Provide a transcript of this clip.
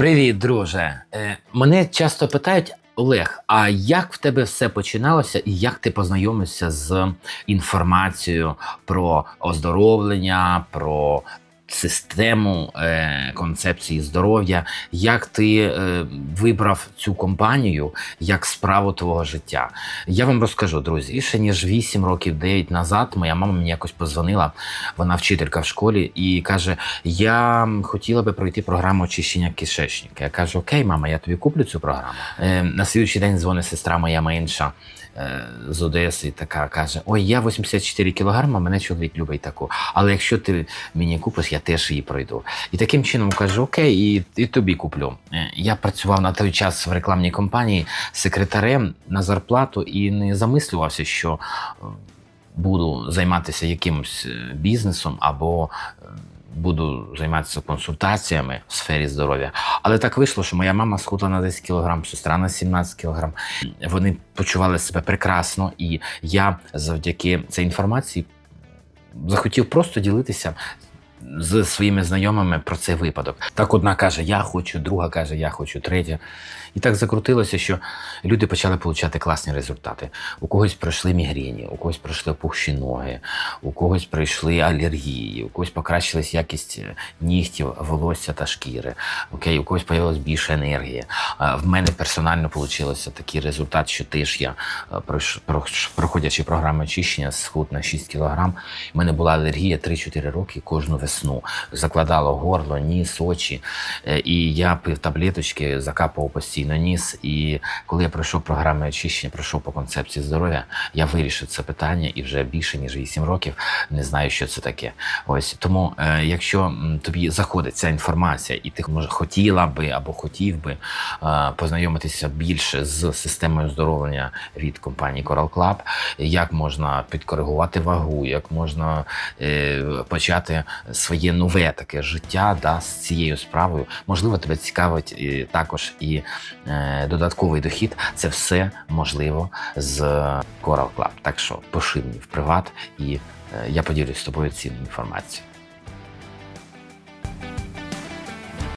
Привіт, друже. Е, мене часто питають. Олег, а як в тебе все починалося, і як ти познайомився з інформацією про оздоровлення, про систему е, концепції здоров'я? Як ти е, вибрав цю компанію як справу твого життя? Я вам розкажу, друзі. Більше ніж 8 років 9 назад моя мама мені якось позвонила. Вона вчителька в школі і каже: Я хотіла би пройти програму очищення кишечника. Я кажу: Окей, мама, я тобі куплю цю програму. Е, на слідчий день дзвонить сестра моя менша. е, З Одеси така каже: Ой, я 84 кілограма, мене чоловік любить таку. Але якщо ти мені купиш, я теж її пройду. І таким чином кажу: Окей, і, і тобі куплю. Е, Я працював на той час в рекламній компанії секретарем на зарплату і не замислювався, що е, буду займатися якимось е, бізнесом або буду займатися консультаціями в сфері здоров'я. Але так вийшло, що моя мама схудла на 10 кілограм, сестра на 17 кілограм. Вони почували себе прекрасно, і я завдяки цій інформації захотів просто ділитися. З своїми знайомими про цей випадок. Так одна каже, я хочу, друга каже, я хочу, третя. І так закрутилося, що люди почали отримати класні результати. У когось пройшли мігрені, у когось пройшли опухші ноги, у когось пройшли алергії, у когось покращилась якість е, нігтів, волосся та шкіри. Окей, у когось появилась більше енергії. В мене персонально вийшло такий результат, що теж я, е, проходячи програму очищення, схуд на 6 кілограм. У мене була алергія 3-4 роки кожну весну. Закладало горло, ніс, очі. Е, І я пив таблеточки, закапував постійно ніс. І коли я пройшов програму очищення, пройшов по концепції здоров'я, я вирішив це питання і вже більше ніж 8 років не знаю, що це таке. Ось тому, е, якщо тобі заходить ця інформація, і ти може хотіла би або хотів би е, познайомитися більше з системою оздоровлення від компанії Coral Club, як можна підкоригувати вагу, як можна почати своє нове таке життя да, з цією справою. Можливо, тебе цікавить і, також і е, додатковий дохід. Це все можливо з Coral Club. Так що пиши мені в приват, і е, я поділюсь з тобою цінною інформацією.